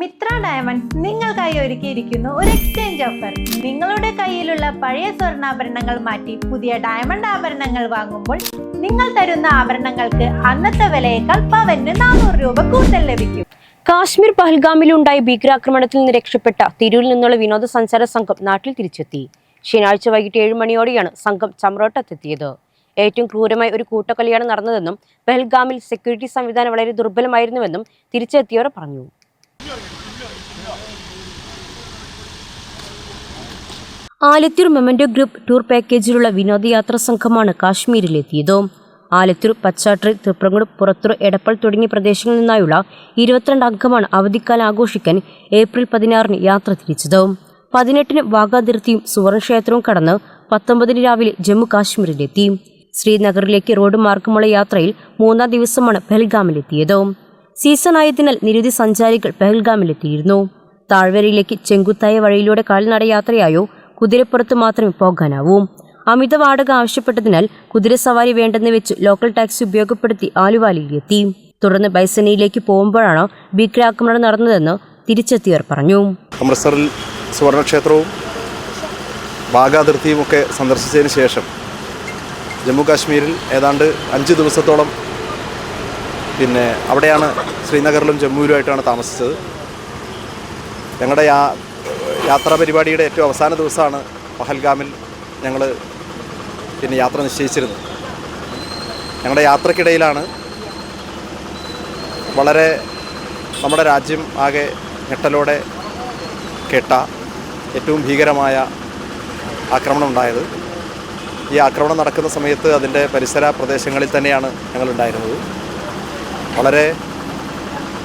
Mitra diamond നിങ്ങൾക്കായി ഒരുക്കിയിരിക്കുന്നു ഒരു എക്സ്ചേഞ്ച് ഓഫർ നിങ്ങളുടെ കയ്യിലുള്ള പഴയ സ്വർണാഭരണങ്ങൾ മാറ്റി പുതിയ ഡയമണ്ട് ആഭരണങ്ങൾ വാങ്ങുമ്പോൾ നിങ്ങൾ തരുന്ന ആഭരണങ്ങൾക്ക് അന്നത്തെ വിലയേക്കാൾ പവന് നാനൂറ് രൂപ കൂടുതൽ ലഭിക്കും. കാശ്മീർ പഹൽഗാമിലുണ്ടായ ഭീകരാക്രമണത്തിൽ നിന്ന് രക്ഷപ്പെട്ട തിരൂരിൽ നിന്നുള്ള വിനോദസഞ്ചാര സംഘം നാട്ടിൽ തിരിച്ചെത്തി. ശനിയാഴ്ച വൈകിട്ട് ഏഴ് മണിയോടെയാണ് സംഘം ചമ്രോട്ടത്തെത്തിയത്. ഏറ്റവും ക്രൂരമായ ഒരു കൂട്ടക്കൊലയാണ് നടന്നതെന്നും പെഹൽഗാമിൽ സെക്യൂരിറ്റി സംവിധാനം വളരെ ദുർബലമായിരുന്നുവെന്നും തിരിച്ചെത്തിയവർ പറഞ്ഞു. ആലത്തൂർ മെമന്റോ ഗ്രൂപ്പ് ടൂർ പാക്കേജിലുള്ള വിനോദയാത്രാ സംഘമാണ് കാശ്മീരിലെത്തിയത്. ആലത്തൂർ പച്ചാട്രി തൃപ്രങ്ങോട് പുറത്തൂർ എടപ്പൾ തുടങ്ങിയ പ്രദേശങ്ങളിൽ നിന്നായുള്ള ഇരുപത്തിരണ്ട് അംഗമാണ് അവധിക്കാലം ആഘോഷിക്കാൻ ഏപ്രിൽ പതിനാറിന് യാത്ര തിരിച്ചത്. പതിനെട്ടിന് വാഗാതിർത്തിയും സുവർണക്ഷേത്രവും കടന്ന് പത്തൊമ്പതിന് രാവിലെ ജമ്മു കാശ്മീരിലെത്തി ശ്രീനഗറിലേക്ക് റോഡ് മാർഗമുള്ള യാത്രയിൽ മൂന്നാം ദിവസമാണ് പെഹൽഗാമിലെത്തിയത്. സീസൺ ആയതിനാൽ നിരവധി സഞ്ചാരികൾ പെഹൽഗാമിലെത്തിയിരുന്നു. താഴ്വരയിലേക്ക് ചെങ്കുത്തായ വഴിയിലൂടെ കാൽനടയാത്രയായോ കുതിരപ്പുറത്ത് മാത്രമേ പോകാനാവൂ. അമിത വാടക ആവശ്യപ്പെട്ടതിനാൽ കുതിരസവാരി വേണ്ടെന്ന് വെച്ച് ലോക്കൽ ടാക്സി ഉപയോഗപ്പെടുത്തി ആലുവാലിയിലെത്തി തുടർന്ന് ബൈസനയിലേക്ക് പോകുമ്പോഴാണ് ഭീകരാക്രമണം നടന്നതെന്ന് തിരിച്ചെത്തിയവർ പറഞ്ഞു. അമൃത്സറിൽ സുവർണക്ഷേത്രവും ബാഗാതിർത്തിയും ഒക്കെ സന്ദർശിച്ചതിന് ശേഷം ജമ്മു കാശ്മീരിൽ ഏതാണ്ട് അഞ്ച് ദിവസത്തോളം പിന്നെ അവിടെയാണ് ശ്രീനഗറിലും ജമ്മുവിലുമായിട്ടാണ് താമസിച്ചത്. ഞങ്ങളുടെ യാ യാത്രാ പരിപാടിയുടെ ഏറ്റവും അവസാന ദിവസമാണ് പഹൽഗാമിൽ ഞങ്ങൾ പിന്നെ യാത്ര നിശ്ചയിച്ചിരുന്നത്. ഞങ്ങളുടെ യാത്രക്കിടയിലാണ് വളരെ നമ്മുടെ രാജ്യം ആകെ ഞെട്ടലോടെ കേട്ട ഏറ്റവും ഭീകരമായ ആക്രമണം ഉണ്ടായത്. ഈ ആക്രമണം നടക്കുന്ന സമയത്ത് അതിന്റെ പരിസര പ്രദേശങ്ങളിൽ തന്നെയാണ് ഞങ്ങളുണ്ടായിരുന്നത്. വളരെ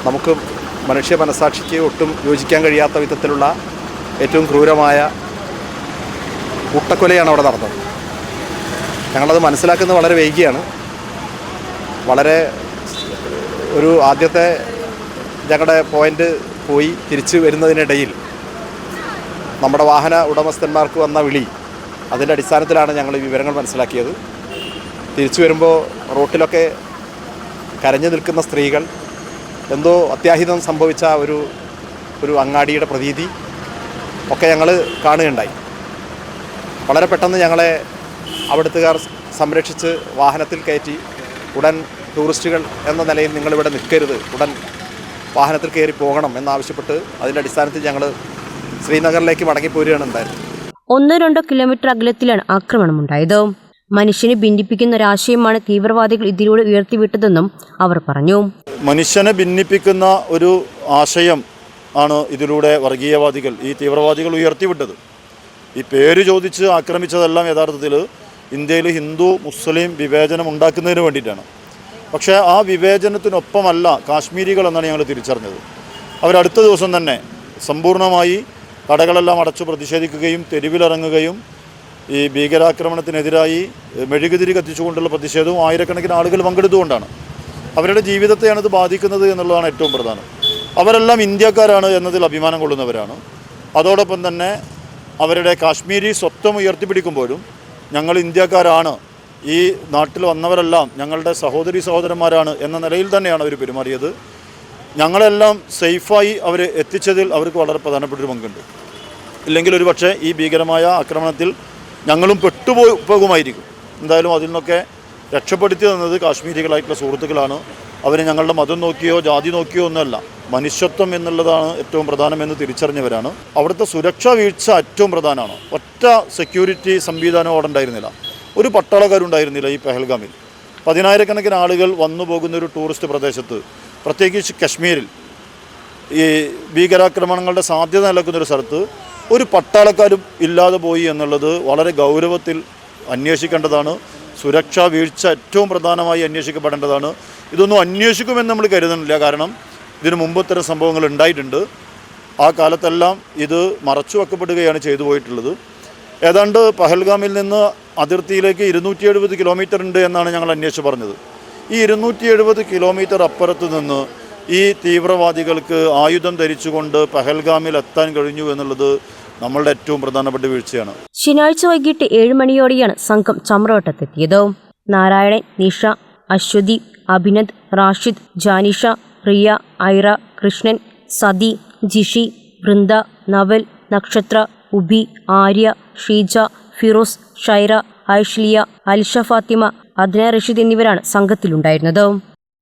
നമുക്ക് മനുഷ്യ മനസാക്ഷിക്ക് ഒട്ടും യോജിക്കാൻ കഴിയാത്ത വിധത്തിലുള്ള ഏറ്റവും ക്രൂരമായ കൂട്ടക്കൊലയാണ് അവിടെ നടന്നത്. ഞങ്ങളത് മനസ്സിലാക്കുന്നത് വളരെ വൈകിയാണ്. വളരെ ഒരു ആദ്യത്തെ ഞങ്ങളുടെ പോയിന്റ് പോയി തിരിച്ചു വരുന്നതിനിടയിൽ നമ്മുടെ വാഹന ഉടമസ്ഥന്മാർക്ക് വന്ന വിളി അതിന്റെ അടിസ്ഥാനത്തിലാണ് ഞങ്ങൾ ഈ വിവരങ്ങൾ മനസ്സിലാക്കിയത്. തിരിച്ചു വരുമ്പോൾ റോട്ടിലൊക്കെ കരഞ്ഞു നിൽക്കുന്ന സ്ത്രീകൾ എന്തോ അത്യാഹിതം സംഭവിച്ച ഒരു ഒരു അങ്ങാടിയുടെ പ്രതീതി. ഒക്കെ ഞങ്ങൾ കാണുകയുണ്ടായി. വളരെ പെട്ടെന്ന് ഞങ്ങളെ അവിടുത്തുകാർ സംരക്ഷിച്ച് വാഹനത്തിൽ കയറ്റി ഉടൻ ടൂറിസ്റ്റുകൾ എന്ന നിലയിൽ നിങ്ങളിവിടെ നിൽക്കരുത്. ഉടൻ വാഹനത്തിൽ കയറി പോകണം എന്നാവശ്യപ്പെട്ട് അതിന്റെ അടിസ്ഥാനത്തിൽ ഞങ്ങൾ ശ്രീനഗറിലേക്ക് മടങ്ങിപ്പോരുകയാണ് ഉണ്ടായിരുന്നത് ഒന്നോ രണ്ടോ കിലോമീറ്റർ അകലത്തിലാണ് ആക്രമണമുണ്ടായത്. മനുഷ്യനെ ഭിന്നിപ്പിക്കുന്ന ഒരാശയമാണ് തീവ്രവാദികൾ ഇതിലൂടെ ഉയർത്തിവിട്ടതെന്നും അവർ പറഞ്ഞു. മനുഷ്യനെ ഭിന്നിപ്പിക്കുന്ന ഒരു ആശയം ആണ് ഇതിലൂടെ വർഗീയവാദികൾ ഈ തീവ്രവാദികൾ ഉയർത്തിവിട്ടത്. ഈ പേര് ചോദിച്ച് ആക്രമിച്ചതെല്ലാം യഥാർത്ഥത്തിൽ ഇന്ത്യയിൽ ഹിന്ദു മുസ്ലിം വിവേചനം ഉണ്ടാക്കുന്നതിന് വേണ്ടിയിട്ടാണ്. പക്ഷേ ആ വിവേചനത്തിനൊപ്പമല്ല കാശ്മീരികൾ എന്നാണ് ഞങ്ങൾ തിരിച്ചറിഞ്ഞത്. അവരടുത്ത ദിവസം തന്നെ സമ്പൂർണമായി കടകളെല്ലാം അടച്ചു പ്രതിഷേധിക്കുകയും തെരുവിലിറങ്ങുകയും ഈ ഭീകരാക്രമണത്തിനെതിരായി മെഴുകുതിരി കത്തിച്ചുകൊണ്ടുള്ള പ്രതിഷേധവും ആയിരക്കണക്കിന് ആളുകൾ പങ്കെടുത്തുകൊണ്ടാണ്. അവരുടെ ജീവിതത്തെയാണ് ഇത് ബാധിക്കുന്നത് എന്നുള്ളതാണ് ഏറ്റവും പ്രധാനം. അവരെല്ലാം ഇന്ത്യക്കാരാണ് എന്നതിൽ അഭിമാനം കൊള്ളുന്നവരാണ്. അതോടൊപ്പം തന്നെ അവരുടെ കാശ്മീരി സ്വത്വം ഉയർത്തിപ്പിടിക്കുമ്പോഴും ഞങ്ങൾ ഇന്ത്യക്കാരാണ്. ഈ നാട്ടിൽ വന്നവരെല്ലാം ഞങ്ങളുടെ സഹോദരി സഹോദരന്മാരാണ് എന്ന നിലയിൽ തന്നെയാണ് അവർ പെരുമാറിയത്. ഞങ്ങളെല്ലാം സേഫായി അവർ എത്തിച്ചതിൽ അവർക്ക് വളരെ പ്രധാനപ്പെട്ടൊരു പങ്കുണ്ട്. ഇല്ലെങ്കിൽ ഒരു പക്ഷേ ഈ ഭീകരമായ ആക്രമണത്തിൽ ഞങ്ങളും പെട്ടുപോയി പോകുമായിരിക്കും. എന്തായാലും അതിൽ നിന്നൊക്കെ രക്ഷപ്പെടുത്തി തന്നത് കാശ്മീരികളായിട്ടുള്ള സുഹൃത്തുക്കളാണ്. അവർ ഞങ്ങളുടെ മതം നോക്കിയോ ജാതി നോക്കിയോ ഒന്നുമല്ല. മനുഷ്യത്വം എന്നുള്ളതാണ് ഏറ്റവും പ്രധാനമെന്ന് തിരിച്ചറിഞ്ഞവരാണ്. അവിടുത്തെ സുരക്ഷാ വീഴ്ച ഏറ്റവും പ്രധാനമാണ്. ഒറ്റ സെക്യൂരിറ്റി സംവിധാനം അവിടെ ഉണ്ടായിരുന്നില്ല. ഒരു പട്ടാളക്കാരുണ്ടായിരുന്നില്ല ഈ പെഹൽഗാമിൽ. പതിനായിരക്കണക്കിന് ആളുകൾ വന്നു പോകുന്ന ഒരു ടൂറിസ്റ്റ് പ്രദേശത്ത് പ്രത്യേകിച്ച് കശ്മീരിൽ. ഈ ഭീകരാക്രമണങ്ങളുടെ സാധ്യത നിലക്കുന്ന ഒരു സ്ഥലത്ത് ഒരു പട്ടാളക്കാരും ഇല്ലാതെ പോയി എന്നുള്ളത് വളരെ ഗൗരവത്തിൽ അന്വേഷിക്കേണ്ടതാണ്. സുരക്ഷാ വീഴ്ച ഏറ്റവും പ്രധാനമായി അന്വേഷിക്കപ്പെടേണ്ടതാണ്. ഇതൊന്നും അന്വേഷിക്കുമെന്ന് നമ്മൾ കരുതുന്നില്ല. കാരണം ഇതിനു മുമ്പ് ഇത്തരം സംഭവങ്ങൾ ഉണ്ടായിട്ടുണ്ട്. ആ കാലത്തെല്ലാം ഇത് മറച്ചു വെക്കപ്പെടുകയാണ് ചെയ്തു പോയിട്ടുള്ളത്. ഏതാണ്ട് പഹൽഗാമിൽ നിന്ന് അതിർത്തിയിലേക്ക് ഇരുന്നൂറ്റി എഴുപത് കിലോമീറ്റർ ഉണ്ട് എന്നാണ് ഞങ്ങൾ അന്വേഷിച്ച് പറഞ്ഞത്. ഈ ഇരുന്നൂറ്റി എഴുപത് കിലോമീറ്റർ അപ്പുറത്ത് നിന്ന് ഈ തീവ്രവാദികൾക്ക് ആയുധം ധരിച്ചുകൊണ്ട് പഹൽഗാമിൽ എത്താൻ കഴിഞ്ഞു എന്നുള്ളത് നമ്മളുടെ ഏറ്റവും പ്രധാനപ്പെട്ട വീഴ്ചയാണ്. ശനിയാഴ്ച വൈകിട്ട് ഏഴ് മണിയോടെയാണ് സംഘം ചമ്രവട്ടത്തെത്തിയത് നാരായണൻ നിഷ അശ്വതി അഭിനന്ദ് റാഷിദ് ജാനിഷ റിയ ഐറ കൃഷ്ണൻ സതി ജിഷി വൃന്ദ നവൽ നക്ഷത്ര ഉബി ആര്യ ഷീജ ഫിറോസ് ഷൈറ ഐഷ്ലിയ അൽഷ ഫാത്തിമ അദ്ന റഷീദ് എന്നിവരാണ് സംഘത്തിലുണ്ടായിരുന്നത്.